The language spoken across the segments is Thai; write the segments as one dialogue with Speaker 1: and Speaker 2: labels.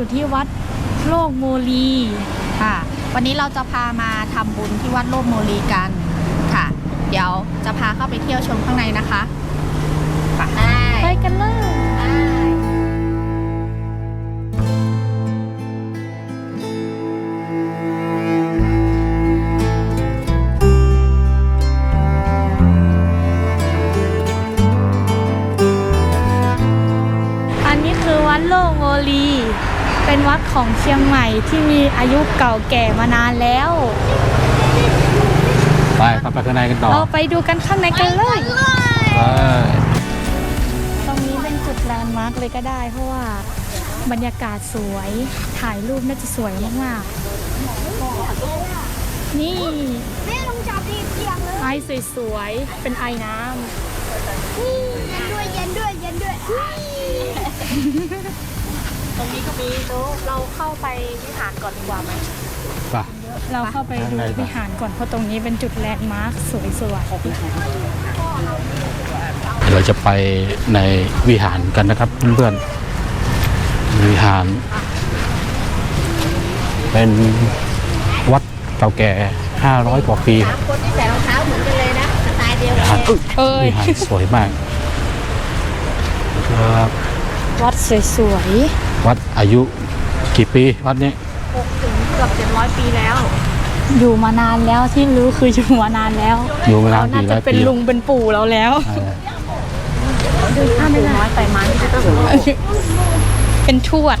Speaker 1: เราอยู่ที่วัดโลกโมลี
Speaker 2: ค่ะ วันนี้เราจะพามาทำบุญที่วัดโลกโมลีกันค่ะ เดี๋ยวจะพาเข้าไปเที่ยวชมข้างในนะคะ ไป
Speaker 1: ไปกันเลย เป็นวัดของเชียงใหม่ที่มีอายุเก่าแก่มานานแล้ว
Speaker 3: ไปเข้าไปข้างในกันต่อ
Speaker 1: เราไปดูกันข้างในกันเลย
Speaker 3: ไป
Speaker 1: ตรงนี้เป็นจุดแลนด์มาร์กเลยก็ได้ เพราะว่าบรรยากาศสวยถ่ายรูปน่าจะสวยมากๆ นี่
Speaker 4: แม่ลงจับดีเพียงเลย
Speaker 1: ไอซ์สวยๆ เป็นไอน้
Speaker 4: เย็นด้วยเย็นด้วยเย็นด้วยำ
Speaker 1: ตรงนี้ก็มีโต๊ะเราเข้าไปวิหารก่อนดีกว่าไหม
Speaker 3: ไป
Speaker 1: เราเข้าไป
Speaker 3: ข้าง
Speaker 1: ดู
Speaker 3: ในก่อน
Speaker 1: วิหารก่อนเพราะตรงนี้เป็นจุดแลนด์มาร์คสวย
Speaker 3: เราจะไปในวิหารกันนะครับเพื่อนๆวิหาร เป็นวัดเก่าแก่ 500 กว่าปีครับ
Speaker 2: คนที่ใส่รองเท้าเหมือนกันเลยนะสไตล์เดียว
Speaker 3: วิ
Speaker 2: กัน
Speaker 3: หารอุ๊ย
Speaker 1: ๆเอ้ย
Speaker 3: วิหารสวยมากครับ
Speaker 1: วัดสวย
Speaker 3: วัดอายุกี่ปีวัดนี้
Speaker 2: ถึงเกือบเจ็ดร้อยปีแล้ว
Speaker 1: ๆอยู่มานานแล้วที่รู้คืออยู่มานานแล้ว
Speaker 3: อยู่มา
Speaker 1: เรา
Speaker 3: นาน
Speaker 1: น่า
Speaker 3: กี่
Speaker 1: จะ
Speaker 3: ร้อย
Speaker 1: เป็น
Speaker 3: ปี
Speaker 1: ลุงเป็นปู่เราแล้ว
Speaker 3: เออ
Speaker 2: ถ้าไม่น้อยไปมันก็ต้อง
Speaker 1: เป็นทวด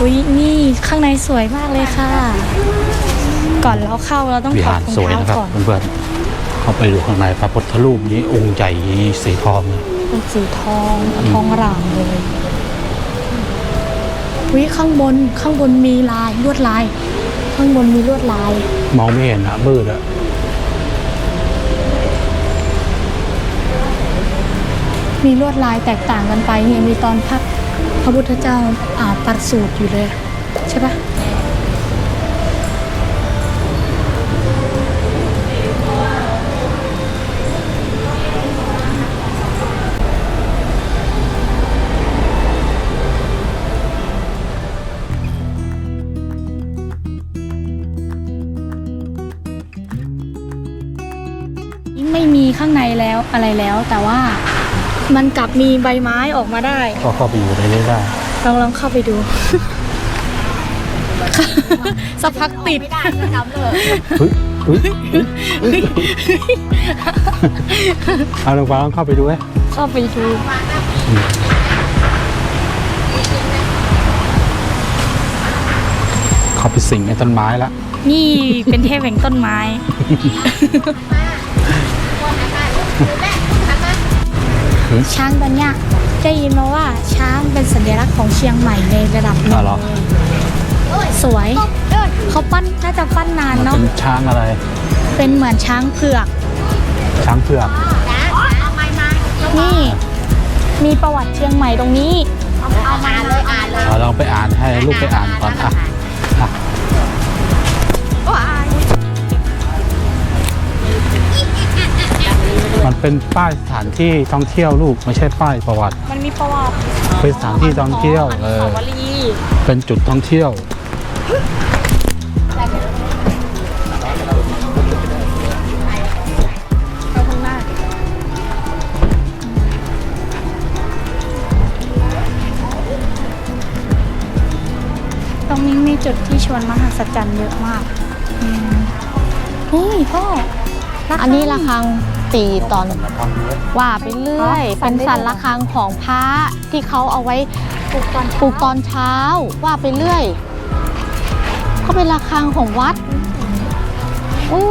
Speaker 1: อุ้ยนี่ข้างในสวยมากเลยค่ะ ก่อนเราเข้าเราต้อง
Speaker 3: วิ
Speaker 1: ถอ
Speaker 3: หา
Speaker 1: ด
Speaker 3: ร
Speaker 1: รอง
Speaker 3: สวย
Speaker 1: เท้า
Speaker 3: นะครับ
Speaker 1: ก่อน
Speaker 3: เพื่อนๆ เข้าไปดูข้างในพระพุทธรูปนี้องค์ใหญ่สีทองเลย
Speaker 1: เป็นสีทองทองหร่างเลยอุ้ยข้างบนข้างบนมีลายลวดลาย ข้างบนมีลวดลาย
Speaker 3: มองไม่เห็นอะมืดอะ
Speaker 1: มีลวดลายแตกต่างกันไปเนี่ยมีตอนพักพระพุทธเจ้าอ่าปัดสูตรอยู่เลย ใช่ปะ ไม่มีข้างในแล้วอะไรแล้ว แต่ว่ามันกลับมีใบไม้ออกมาได้
Speaker 3: ก็เข้าไปอยู่ในนี้ได้
Speaker 1: ลองลองเข้าไปดู สักพักติด
Speaker 2: ไม่ได้ก็จำเลย
Speaker 3: เฮ้ยเฮ้ยเฮ้ยเอาลองวางเข้าไปดูไหม
Speaker 1: เข้าไปดู
Speaker 3: เข้าไปสิงในต้นไม้ละ
Speaker 1: นี่เป็นเทพแห่งต้นไม้ ช้างตัวเนี้ยได้ยินมาว่าช้างเป็นสัญลักษณ์ของเชียงใหม่ในระดับหนึ่
Speaker 3: อ๋องเหรอ
Speaker 1: เลยสวยเขาปั้นน่าจะปั้นนาน
Speaker 3: มัน
Speaker 1: เนาะ
Speaker 3: เป็นช้างอะไร
Speaker 1: เป็นเหมือนช้างเผือก
Speaker 3: ช้างเผือก
Speaker 1: นี่ มีประวัติเชียงใหม่ตรงนี้
Speaker 2: เอามาเลยอ่านเลย
Speaker 3: เอาลองไปอ่านให้ลูกไปอ่านก่อนอะอะ มันเป็นป้ายสถานที่ท่องเที่ยวลูกไม่ใช่ป้ายประวัติ
Speaker 1: มันมีประวัติ
Speaker 3: เป็นสถานที่ท่องเที่ยว
Speaker 1: อ
Speaker 3: เอ
Speaker 1: นุ
Speaker 3: อ
Speaker 1: สาวรีย์
Speaker 3: เป็นจุดท่องเที่ยว
Speaker 1: ไปข้างหน้าตรงนี้มีจุดที่ชวนมหัศจรรย์เยอะมากอืมนี่พ่อ
Speaker 2: อันนี้ระฆัง ตีตอนว่าไปเรื่อย
Speaker 1: อ๋อสั่
Speaker 2: เป็นน
Speaker 1: ได้
Speaker 2: สัน
Speaker 1: ด้วย
Speaker 2: ระฆังของพระที่เขาเอาไว้
Speaker 1: ปลูกตอน
Speaker 2: ปลูกตอนเช้าว่าไปเรื่อยเขาเป็นระฆังของวัดอู้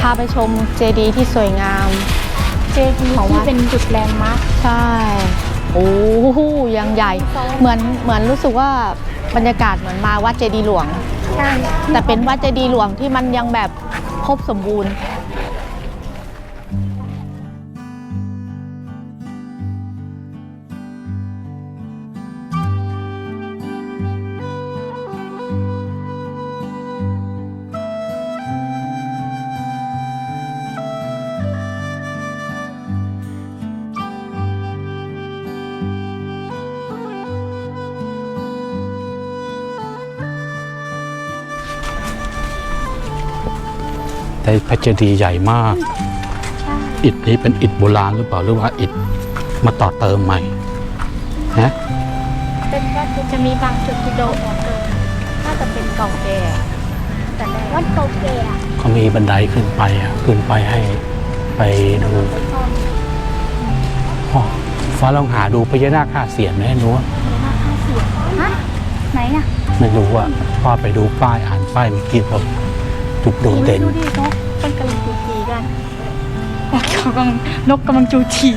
Speaker 2: พาไปชมเจดีย์ที่สวยงาม
Speaker 1: เจดีย์
Speaker 2: ของวั
Speaker 1: ที่
Speaker 2: ด
Speaker 1: เป็นจุดแลนด์มาร์ค
Speaker 2: ใช่ โอ้โหยังใหญ่ เหมือนเหมือนรู้สึกว่าบรรยากาศเหมือนมาวัดเจดีย์หลวง
Speaker 1: ใช่
Speaker 2: แต่เป็นวัดเจดีย์หลวงที่มันยังแบบครบสมบูรณ์
Speaker 3: ได้พระเจดีย์ใหญ่มาก อิฐนี้เป็นอิฐโบราณหรือเปล่าหรือว่าอิฐมาต่อเติมใหม่นะ
Speaker 2: เป็นก็จะมีบางจุดที่โดนเกินน่าจะเป็นเก่าแก่แต่แรก
Speaker 4: วัดเก่าแก่อะ
Speaker 3: เขามีบันไดขึ้นไปอะขึ้นไปให้ไปดูอ๋อฟ้าลองหาดูพญานาคห้าเสียนไหมหนู
Speaker 1: ฮะไหนอะ
Speaker 3: ไม่รู้อะพ่อไปดูป้ายอ่านป้ายเมื่อกี้ผม จุดโดดเด่น
Speaker 1: ดูดินกมันกำลังจูจีกันกำลังนกกำลังจูจี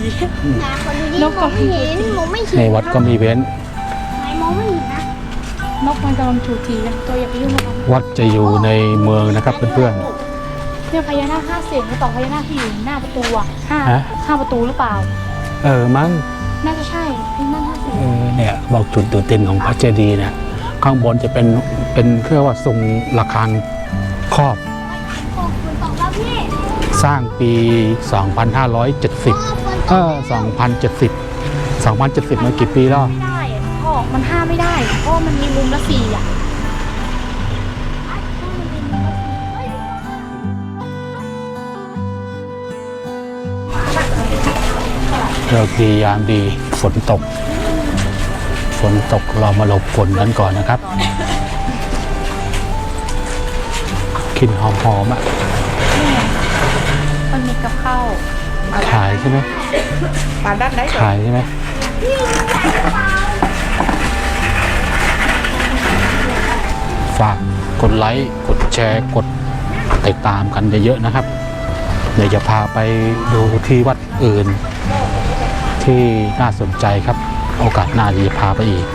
Speaker 4: นะคนดู
Speaker 1: น
Speaker 4: นี่
Speaker 1: ก
Speaker 4: ม
Speaker 1: ก็
Speaker 4: องไม่เห็นมองไม่เห็น
Speaker 3: ในวัดก็มีเว้น
Speaker 4: ไหนมองไม่เห็นนะ
Speaker 1: นกมันกำลังจูจีกันตัวอย่าไปยุ่งกับมัน
Speaker 3: วัดจะอยู่ในเมืองนะครับเพื่อน
Speaker 1: เนี่ยพญานาคห้าเสียงหรือเปล่าพญานาคที่อยู่หน้าประตูอะห้า
Speaker 3: ฮะ
Speaker 1: ห้าประตูหรือเปล่า
Speaker 3: ๆ เออมั้ง
Speaker 1: น่าจะใช่พญานาคห้าเสียง
Speaker 3: เออเนี่ยบอกจุดโดดเด่นของพระเจดีย์เนี่ยข้างบนจะเป็นเป็นเรียกว่าทรงระฆัง ครอบ
Speaker 4: โอ้ฝนตกแล้วพี่
Speaker 3: สร้างปี 2570 เออ 2070 2070 มากี่ปีแล้ว
Speaker 1: ไม่ได้อะพ่อมันห้ามไม่ได้เพราะมันมีมุมละสี่อะ
Speaker 3: เลิกดียามดีฝนตก ฝนตกเรามาหลบฝนกันก่อนนะครับ กลิ่นหอมๆอะ
Speaker 2: มันมีกับข้าว
Speaker 3: ขายใช่ไหม
Speaker 2: ปานด้านไหนก่อน
Speaker 3: ขายใช่ไหมฝากกดไลค์ กดแชร์ กดติดตามกันเยอะๆนะครับ เดี๋ยวจะพาไปดูที่วัดอื่น ที่น่าสนใจครับ โอกาสหน้าจะพาไปอีก